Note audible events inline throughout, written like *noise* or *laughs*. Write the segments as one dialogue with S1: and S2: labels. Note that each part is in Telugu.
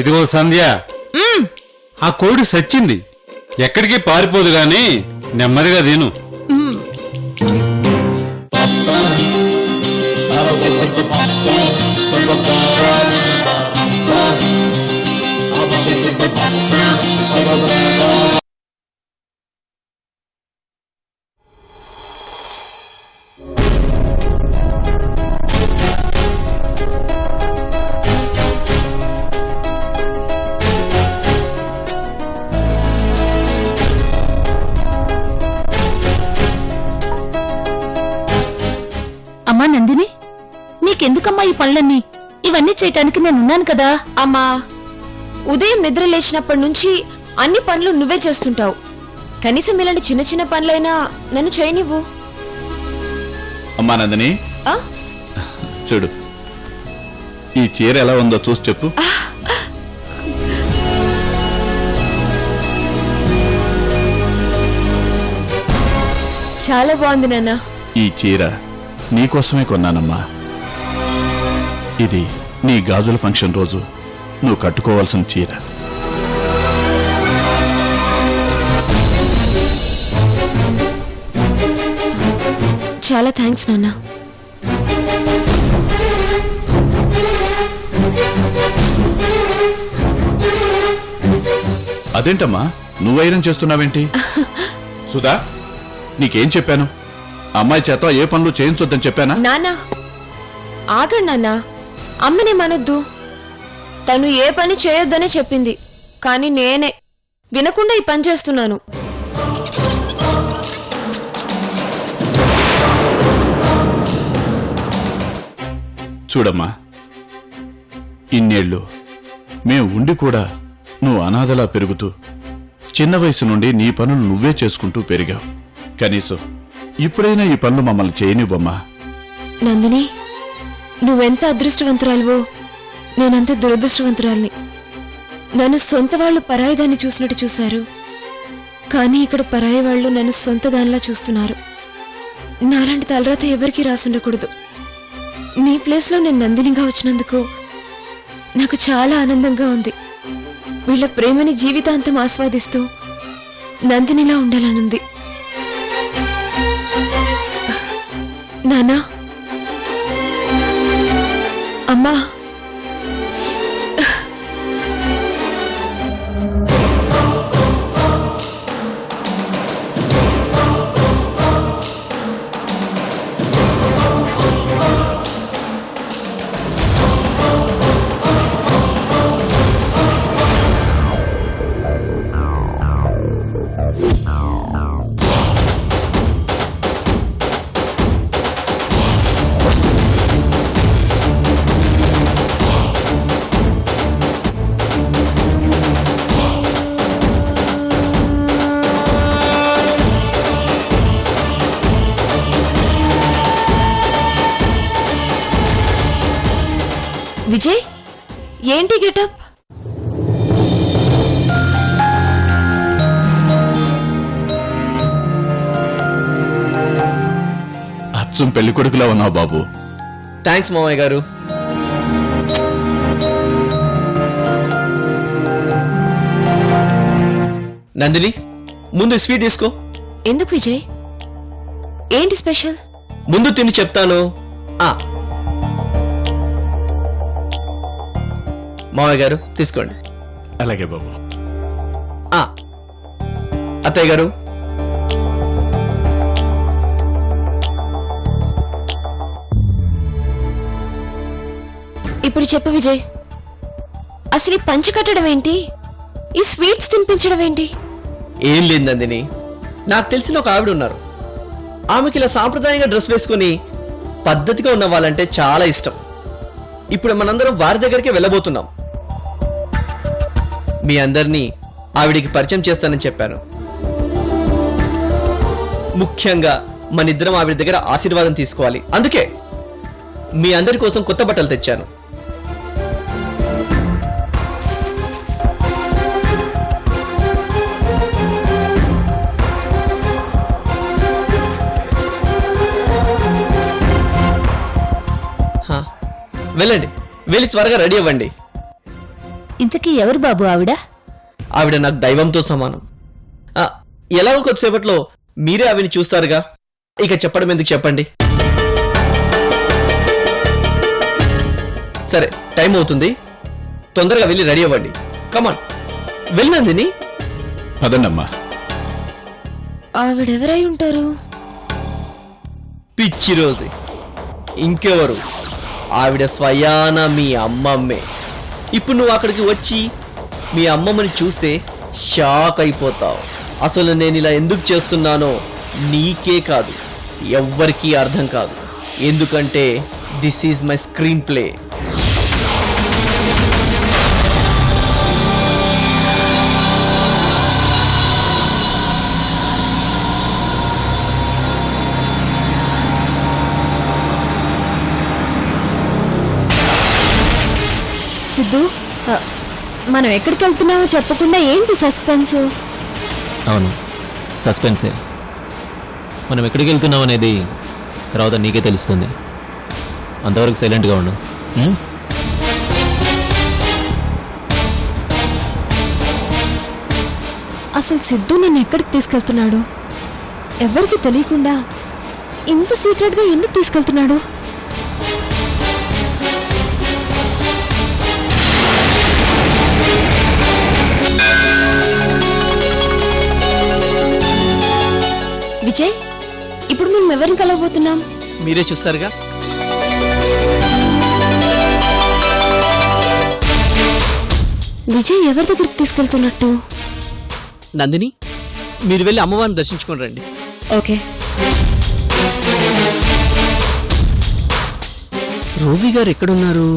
S1: ఇదిగో సంధ్య. ఆ కోడి సచ్చింది. ఎక్కడికి పారిపోదు గాని నెమ్మదిగా తిను.
S2: అమ్మా నందిని నీకెందుకమ్మా ఈ పనులన్నీ? ఇవన్నీ చేయటానికి నేనున్నాను కదా.
S3: అమ్మా ఉదయం నిద్ర లేచినప్పటి నుంచి అన్ని పనులు నువ్వే చేస్తుంటావు. కనీసం ఇలాంటి చిన్న చిన్న పనులైనా నన్ను చేయనివ్వు.
S4: అమ్మా నందిని
S3: ఆ?
S4: చూడు ఈ చీర ఎలా ఉందో చూసి చెప్పు.
S3: చాలా బాగుంది నాన్న.
S4: ఈ చీర నీకోసమే కొన్నానమ్మా. ఇది నీ గాజుల ఫంక్షన్ రోజు. నువ్వు కట్టుకోవాల్సిన చీర.
S3: చాలా థ్యాంక్స్ నాన్న.
S4: అదేంటమ్మా? నువ్వు ఐరన్ చేస్తున్నావేంటి? *laughs* సుధా నీకేం చెప్పాను? అమ్మాయి చేత ఏ పనులు చేయించొద్దని చెప్పానా?
S3: నాన్న ఆగండి నాన్న. అమ్మని మనొద్దు. తను ఏ పని చేయొద్దనే చెప్పింది. కానీ నేనే వినకుండా ఈ పని చేస్తున్నాను.
S4: చూడమ్మా ఇన్నేళ్ళు మేం ఉండి కూడా నువ్వు అనాథలా పెరుగుతూ చిన్న వయసు నుండి నీ పనులు నువ్వే చేసుకుంటూ పెరిగావు. కనీసం ఇప్పుడైనా ఈ పనులు మమ్మల్ని చేయనివ్వమ్మా.
S3: నందిని నువ్వెంత అదృష్టవంతురాలువో నేనంత దురదృష్టవంతురాల్ని. నన్ను సొంత వాళ్ళు పరాయిదాన్ని చూసినట్టు చూశారు. కానీ ఇక్కడ పరాయి వాళ్ళు నన్ను సొంత దానిలా చూస్తున్నారు. నాలాంటి తలరాత ఎవరికీ రాసుండకూడదు. నీ ప్లేస్లో నేను నందినిగా వచ్చినందుకు నాకు చాలా ఆనందంగా ఉంది. వీళ్ళ ప్రేమని జీవితాంతం ఆస్వాదిస్తూ నందినిలా ఉండాలనుంది. నానా? అమ్మా? విజయ్ ఏంటి గెటప్?
S4: అచ్చం పెళ్ళి కొడుకులా ఉన్నావు బాబు.
S5: థ్యాంక్స్ మామయ్య గారు. నందిని ముందు స్వీట్ తీసుకో.
S3: ఎందుకు విజయ్? ఏంటి స్పెషల్?
S5: ముందు తిని చెప్తాను. ఆ. మామయ్య గారు తీసుకోండి.
S4: అలాగే బాబు.
S5: ఆ. అత్తయ్య గారు.
S3: ఇప్పుడు చెప్పు విజయ్. అసలు ఈ పంచి కట్టడం ఏంటి? ఈ స్వీట్స్ తినిపించడం ఏంటి?
S5: ఏం లేదు నందిని. నాకు తెలిసిన ఒక ఆవిడ ఉన్నారు. ఆమెకి ఇలా సాంప్రదాయంగా డ్రెస్ వేసుకొని పద్ధతిగా ఉన్న వాళ్ళంటే చాలా ఇష్టం. ఇప్పుడు మనందరం వారి దగ్గరికి వెళ్ళబోతున్నాం. మీ అందరినీ ఆవిడికి పరిచయం చేస్తానని చెప్పాను. ముఖ్యంగా మన ఇద్దరం ఆవిడ దగ్గర ఆశీర్వాదం తీసుకోవాలి. అందుకే మీ అందరి కోసం కొత్త బట్టలు తెచ్చాను. వెళ్ళండి. వెళ్ళి త్వరగా రెడీ అవ్వండి.
S2: ఇంతకీ ఎవరు బాబు ఆవిడ?
S5: ఆవిడ నాకు దైవంతో సమానం. ఆ, ఎలాగో కొద్దిసేపట్లో మీరే ఆవిని చూస్తారుగా? ఇక చెప్పడం ఎందుకు చెప్పండి? సరే టైం అవుతుంది. తొందరగా వెళ్ళి రెడీ అవ్వండి. కమాన్ వెళ్ళినందిని.
S4: పదండమ్మా.
S3: ఆవిడెవరై ఉంటారు?
S5: పిచ్చి రోజు. ఇంకెవరు? ఆవిడ స్వయాన మీ అమ్మమ్మే. ఇప్పుడు నువ్వు అక్కడికి వచ్చి మీ అమ్మమ్మని చూస్తే షాక్ అయిపోతావు. అసలు నేను ఇలా ఎందుకు చేస్తున్నానో నీకే కాదు ఎవ్వరికీ అర్థం కాదు. ఎందుకంటే this is my screenplay
S3: Siddhu మనం ఎక్కడికి వెళ్తున్నామో చెప్పకుండా ఏంటి సస్పెన్స్?
S6: అవును సస్పెన్సే. మనం ఎక్కడికి వెళ్తున్నాం అనేది తర్వాత నీకే తెలుస్తుంది. అంతవరకు సైలెంట్గా ఉండు?
S3: అసలు సిద్ధు నన్ను ఎక్కడికి తీసుకెళ్తున్నాడు? ఎవరికి తెలియకుండా ఇంత సీక్రెట్గా ఎందుకు తీసుకెళ్తున్నాడు? విజయ్ ఇప్పుడు మేము ఎవరిని కలవబోతున్నాం?
S5: మీరే చూస్తారుగా.
S3: విజయ్ ఎవరి దగ్గరికి తీసుకెళ్తున్నట్టు?
S5: నందిని మీరు వెళ్ళి అమ్మవారిని దర్శించుకొని రండి.
S3: ఓకే.
S5: రోజీ గారు ఎక్కడున్నారు?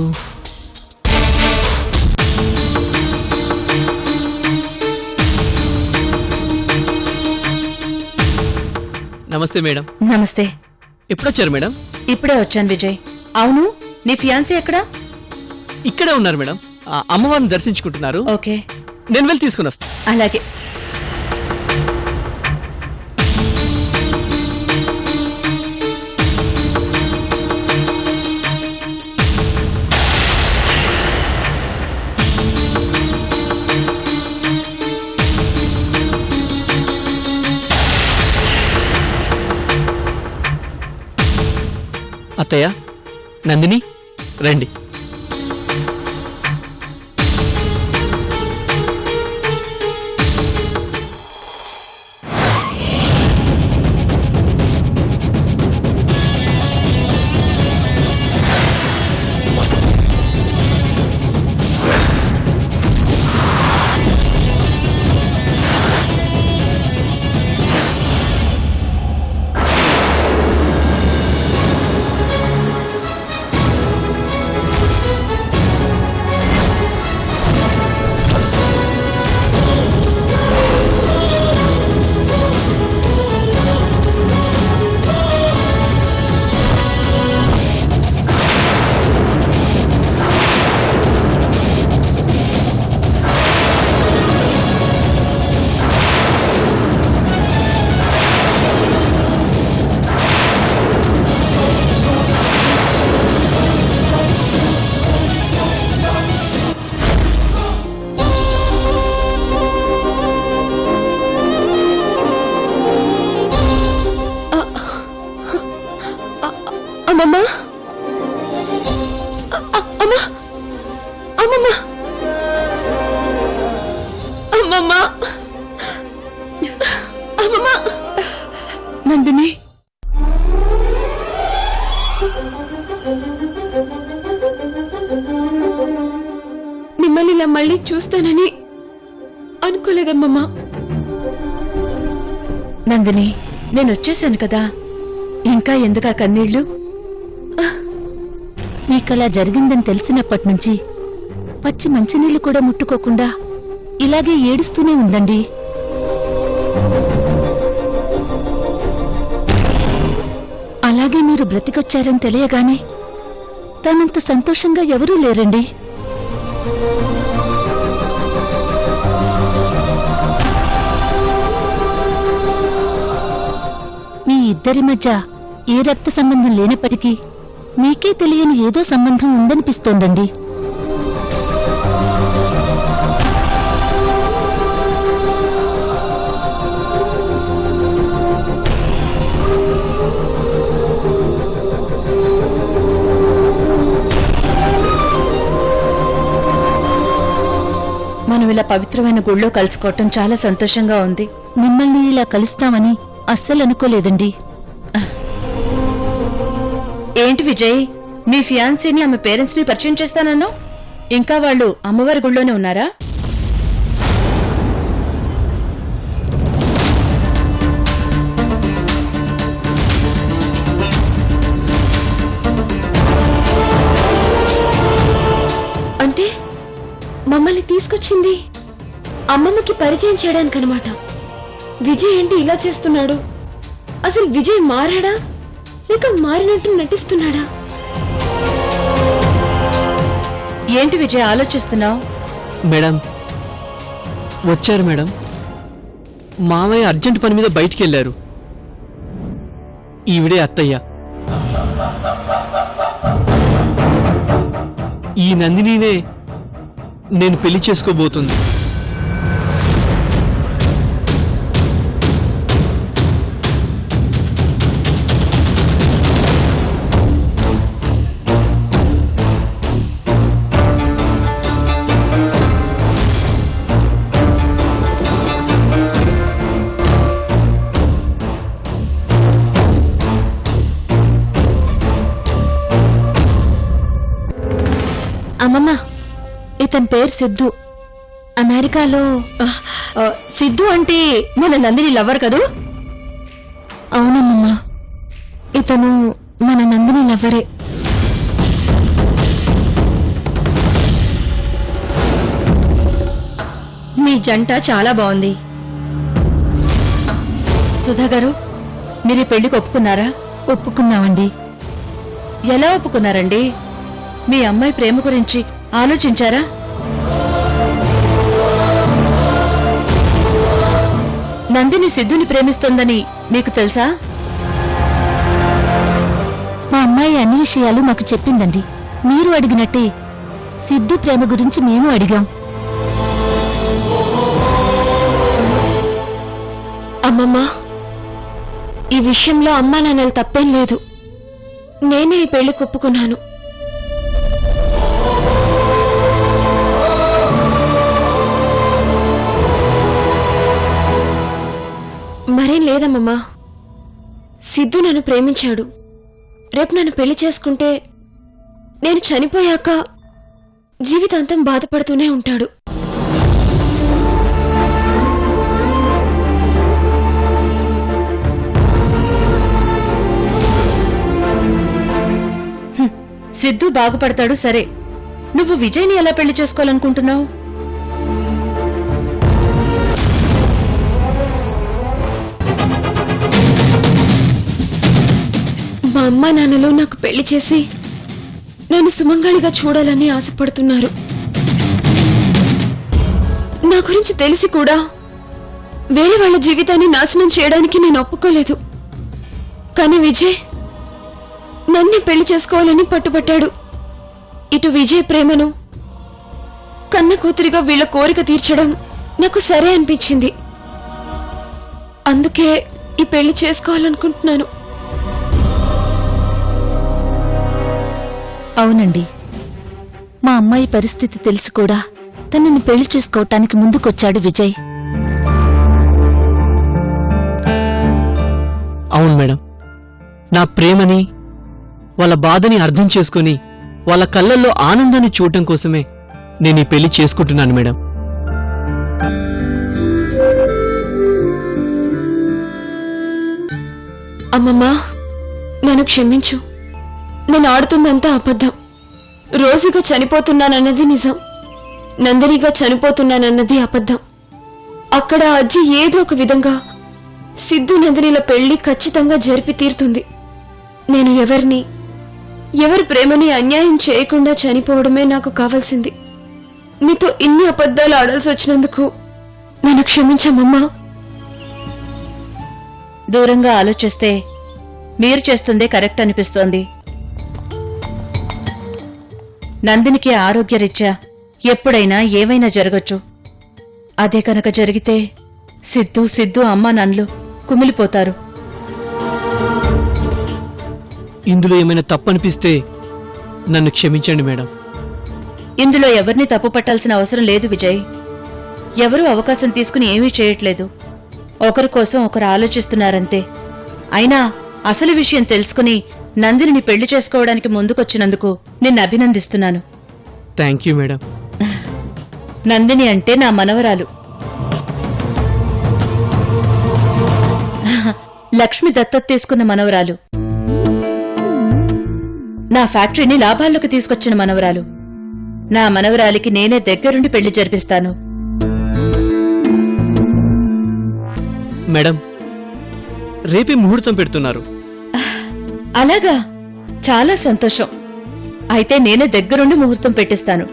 S5: నమస్తే మేడం.
S2: నమస్తే.
S5: ఎప్పుడొచ్చారు మేడం?
S2: ఇప్పుడే వచ్చాను విజయ్. అవును నీ ఫియాన్సీ ఎక్కడా?
S5: ఇక్కడే ఉన్నారు మేడం. ఆ, అమ్మవారిని దర్శించుకుంటున్నారు.
S2: ఓకే.
S5: నేను వెళ్ళి తీసుకుని వస్తాను
S2: అలాగే.
S5: అత్తయ్య నందిని రండి.
S3: అనుకోలేదమ్మమ్మ
S2: నందిని నేను వచ్చేసాను కదా. ఇంకా ఎందుకా కన్నీళ్ళు నీకలా జరిగిందని తెలిసినప్పటి నుంచి పచ్చి మంచినీళ్ళు కూడా ముట్టుకోకుండా ఇలాగే ఏడుస్తూనే ఉందండి. అలాగే మీరు బ్రతికొచ్చారని తెలియగానే తనంత సంతోషంగా ఎవరూ లేరండి. ఇద్దరి మధ్య ఏ రక్త సంబంధం లేనప్పటికీ మీకే తెలియని ఏదో సంబంధం ఉందనిపిస్తోందండి.
S7: మనం ఇలా పవిత్రమైన గుళ్ళో కలుసుకోవటం చాలా సంతోషంగా ఉంది.
S2: మిమ్మల్ని ఇలా కలుస్తామని అస్సలు అనుకోలేదండి.
S7: ఏంటి విజయ్? మీ ఫియాన్సీని ఆమె పేరెంట్స్ని పరిచయం చేస్తానన్నా ఇంకా వాళ్ళు అమ్మవారి గుళ్ళోనే ఉన్నారా?
S3: అంటే మమ్మల్ని తీసుకొచ్చింది అమ్మమ్మకి పరిచయం చేయడానికి అనమాట విజయ్ ఏంటి ఇలా చేస్తున్నాడు? అసలు విజయ్ మారాడా? లేక మారినట్టు నటిస్తున్నాడా?
S7: ఏంటి విజయ్ ఆలోచిస్తున్నావు?
S5: మేడం వచ్చారు మేడం. మామయ్య అర్జెంట్ పని మీద బయటికి వెళ్ళారు. ఈవిడే అత్తయ్య. ఈ నందినినే నేను పెళ్ళి చేసుకోబోతుంది.
S3: పేరు సిద్ధు. అమెరికాలో
S7: సిద్ధు అంటే మన నందిని లవ్వర్ కదూ?
S3: అవునమ్మమ్మ. ఇతను మన నందిని లవ్వరే
S7: మీ జంట చాలా బాగుంది. సుధా గారు మీరు ఈ పెళ్ళికి ఒప్పుకున్నారా?
S2: ఒప్పుకున్నామండి.
S7: ఎలా ఒప్పుకున్నారండి? మీ అమ్మాయి ప్రేమ గురించి ఆలోచించారా? నందిని సిద్ధుని ప్రేమిస్తోందని మీకు తెలుసా?
S2: మా అమ్మాయి అన్ని విషయాలు మాకు చెప్పిందండి. మీరు అడిగినట్టే సిద్ధు ప్రేమ గురించి మేము అడిగాం.
S3: అమ్మమ్మ ఈ విషయంలో అమ్మా నాన్నలు తప్పేం లేదు. నేనే ఈ పెళ్ళి ఒప్పుకున్నాను. మరేం లేదమ్మమ్మా. సిద్ధు నన్ను ప్రేమించాడు. రేపు నన్ను పెళ్ళి చేసుకుంటే నేను చనిపోయాక జీవితాంతం బాధపడుతూనే ఉంటాడు.
S7: సిద్ధు బాగుపడతాడు సరే. నువ్వు విజయ్ని ఎలా పెళ్ళి చేసుకోవాలనుకుంటున్నావు?
S3: అమ్మా నాన్నలు నాకు పెళ్ళి చేసి నన్ను సుమంగళిగా చూడాలని ఆశపడుతున్నారు. నా గురించి తెలిసి కూడా వేరే వాళ్ళ జీవితాన్ని నాశనం చేయడానికి నేను ఒప్పుకోలేదు. కానీ విజయ్ నన్నే పెళ్ళి చేసుకోవాలని పట్టుబట్టాడు. ఇటు విజయ్ ప్రేమను కన్న కూతురిగా వీళ్ళ కోరిక తీర్చడం నాకు సరే అనిపించింది. అందుకే ఈ పెళ్ళి చేసుకోవాలనుకుంటున్నాను.
S2: అవునండి. మా అమ్మాయి పరిస్థితి తెలిసి కూడా తనని పెళ్ళి చేసుకోవటానికి ముందుకొచ్చాడు విజయ్.
S5: అవును మేడం. నా ప్రేమని వాళ్ళ బాధని అర్థం చేసుకొని వాళ్ళ కళ్ళల్లో ఆనందాన్ని చూడటం కోసమే నేను ఈ పెళ్ళి చేసుకుంటున్నాను మేడం.
S3: అమ్మమ్మా నన్ను క్షమించు. నేను ఆడుతుందంతా అబద్ధం. రోజుగా చనిపోతున్నానన్నది నిజం. నందరిగా చనిపోతున్నానన్నది అబద్ధం. అక్కడ అజ్జి ఏదో ఒక విధంగా సిద్ధు నందినిల పెళ్ళి ఖచ్చితంగా జరిపి తీరుతుంది. నేను ఎవరిని ఎవరి ప్రేమని అన్యాయం చేయకుండా చనిపోవడమే నాకు కావాల్సింది. నీతో ఇన్ని అబద్ధాలు ఆడాల్సి వచ్చినందుకు నన్ను క్షమించమమ్మా.
S7: దూరంగా ఆలోచిస్తే మీరు చేస్తుందే కరెక్ట్ అనిపిస్తోంది. నందినికి ఆరోగ్యరీత్యా ఎప్పుడైనా ఏమైనా జరగచ్చు. అదే కనుక జరిగితే సిద్ధు సిద్ధు అమ్మ నన్లు కుమిలిపోతారు.
S5: ఇందులో ఏమైనా తప్పు అనిపిస్తే నన్ను క్షమించండి మేడం.
S7: ఇందులో ఎవరిని తప్పు పట్టాల్సిన అవసరం లేదు విజయ్. ఎవరూ అవకాశం తీసుకుని ఏమీ చేయట్లేదు. ఒకరి కోసం ఒకరు ఆలోచిస్తున్నారంతే. అయినా అసలు విషయం తెలుసుకుని నందిని పెళ్ళి చేసుకోవడానికి ముందుకొచ్చినందుకు నిన్ను అభినందిస్తున్నాను.
S5: థ్యాంక్ యూ మేడం
S7: నందిని అంటే నా మనవరాలు. లక్ష్మి దత్తత తీసుకున్న మనవరాలు. నా ఫ్యాక్టరీని లాభాల్లోకి తీసుకొచ్చిన మనవరాలు. నా మనవరాలికి నేనే దగ్గరుండి పెళ్ళి జరిపిస్తాను.
S5: మేడం రేపే ముహూర్తం పెడుతున్నారు.
S7: అలాగా? చాలా సంతోషం. అయితే నేనే దగ్గరుండి ముహూర్తం పెట్టిస్తాను.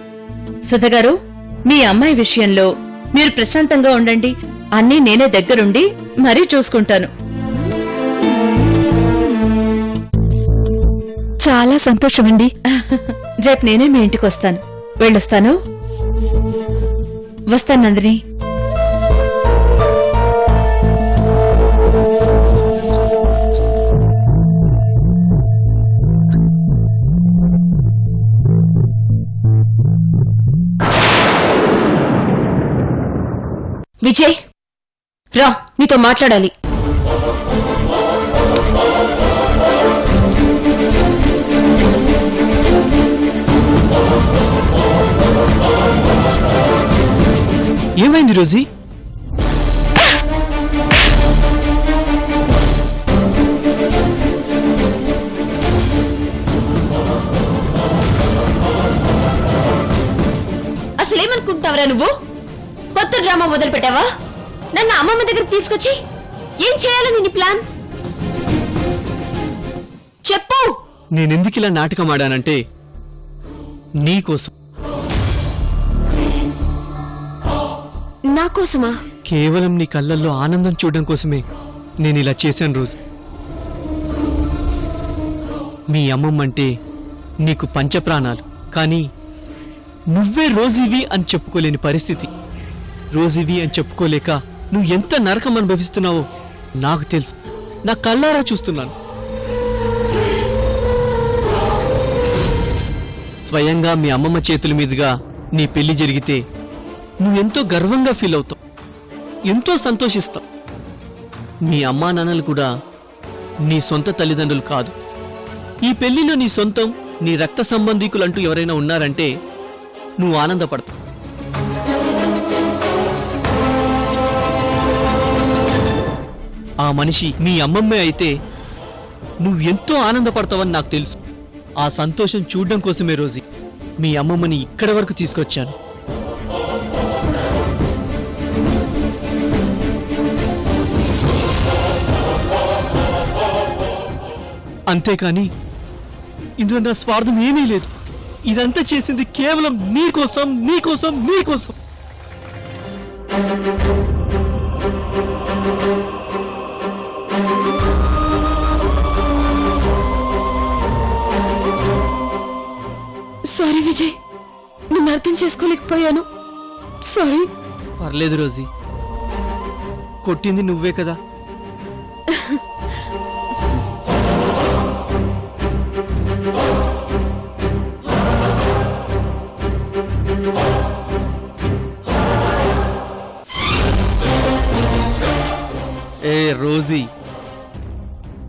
S7: సుధగారు మీ అమ్మాయి విషయంలో మీరు ప్రశాంతంగా ఉండండి. అన్నీ నేనే దగ్గరుండి మరీ చూసుకుంటాను.
S2: చాలా సంతోషమండి.
S7: రేపు నేనే మీ ఇంటికి వస్తాను. వెళ్ళొస్తాను. వస్తాను నందిని.
S3: నీతో మాట్లాడాలి.
S5: ఏమైంది రోజీ?
S3: అసలేమనుకుంటావురా నువ్వు? కొత్త డ్రామా మొదలు పెట్టావా నన్ను అమ్మమ్మ దగ్గరికి తీసుకొచ్చి ఏం చేయాలని నీ ప్లాన్ చెప్పు.
S5: నేనెందుకు ఇలా నాటకం ఆడానంటే నీకోసం.
S3: నా కోసమా
S5: కేవలం నీ కళ్ళల్లో ఆనందం చూడడం కోసమే నేను ఇలా చేశాను రోజు. మీ అమ్మమ్మ అంటే నీకు పంచప్రాణాలు. కానీ నువ్వే రోజీవి అని చెప్పుకోలేని పరిస్థితి. రోజీవి అని చెప్పుకోలేక నువ్వు ఎంత నరకం అనుభవిస్తున్నావో నాకు తెలుసు. నా కళ్ళారా చూస్తున్నాను. స్వయంగా మీ అమ్మమ్మ చేతుల మీదుగా నీ పెళ్ళి జరిగితే నువ్వెంతో గర్వంగా ఫీల్ అవుతావు. ఎంతో సంతోషిస్తావు. మీ అమ్మా నాన్నలు కూడా నీ సొంత తల్లిదండ్రులు కాదు. ఈ పెళ్ళిలో నీ సొంతం నీ రక్త సంబంధీకులు అంటూ ఎవరైనా ఉన్నారంటే నువ్వు ఆనందపడతావు. ఆ మనిషి మీ అమ్మమ్మే అయితే నువ్వు ఎంతో ఆనందపడతావని నాకు తెలుసు. ఆ సంతోషం చూడడం కోసమే రోజీ. మీ అమ్మమ్మని ఇక్కడి వరకు తీసుకొచ్చాను. అంతేకాని ఇందులో నా స్వార్థం ఏమీ లేదు. ఇదంతా చేసింది కేవలం నీకోసం నీకోసం నీకోసం
S3: సారీ విజయ్. నిన్ను అర్థం చేసుకోలేకపోయాను. సారీ.
S5: పర్లేదు రోజీ. కొట్టింది నువ్వే కదా. ఏ రోజీ.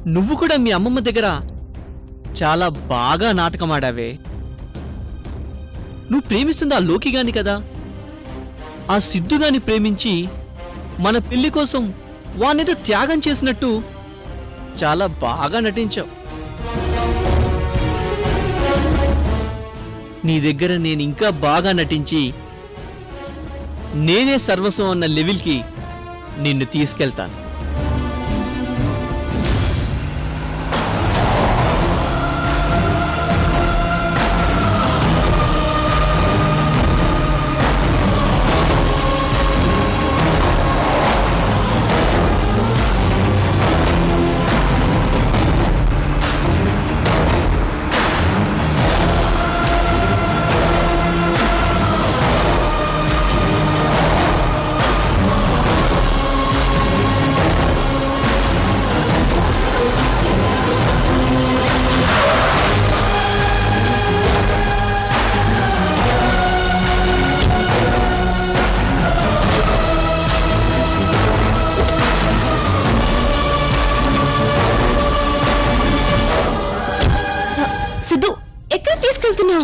S5: నువ్వు కూడా మీ అమ్మమ్మ దగ్గర చాలా బాగా నాటకం ఆడావే. నువ్వు ప్రేమిస్తుంది ఆ లోకిగాని కదా? ఆ సిద్ధుగాని ప్రేమించి మన పెళ్ళి కోసం వానేదో త్యాగం చేసినట్టు చాలా బాగా నటించావు. నీ దగ్గర నేను ఇంకా బాగా నటించి నేనే సర్వస్వం అన్న లెవెల్కి నిన్ను తీసుకెళ్తాను.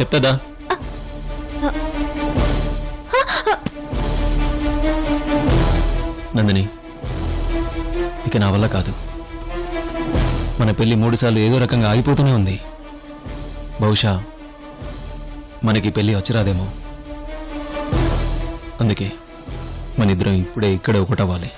S6: చెప్తాదా నందిని ఇక నా వల్ల కాదు. మన పెళ్ళి మూడుసార్లు ఏదో రకంగా ఆగిపోతూనే ఉంది. బహుశా మనకి పెళ్ళి వచ్చిరాదేమో. అందుకే మన ఇద్దరం ఇప్పుడే ఇక్కడే ఒకటవ్వాలి.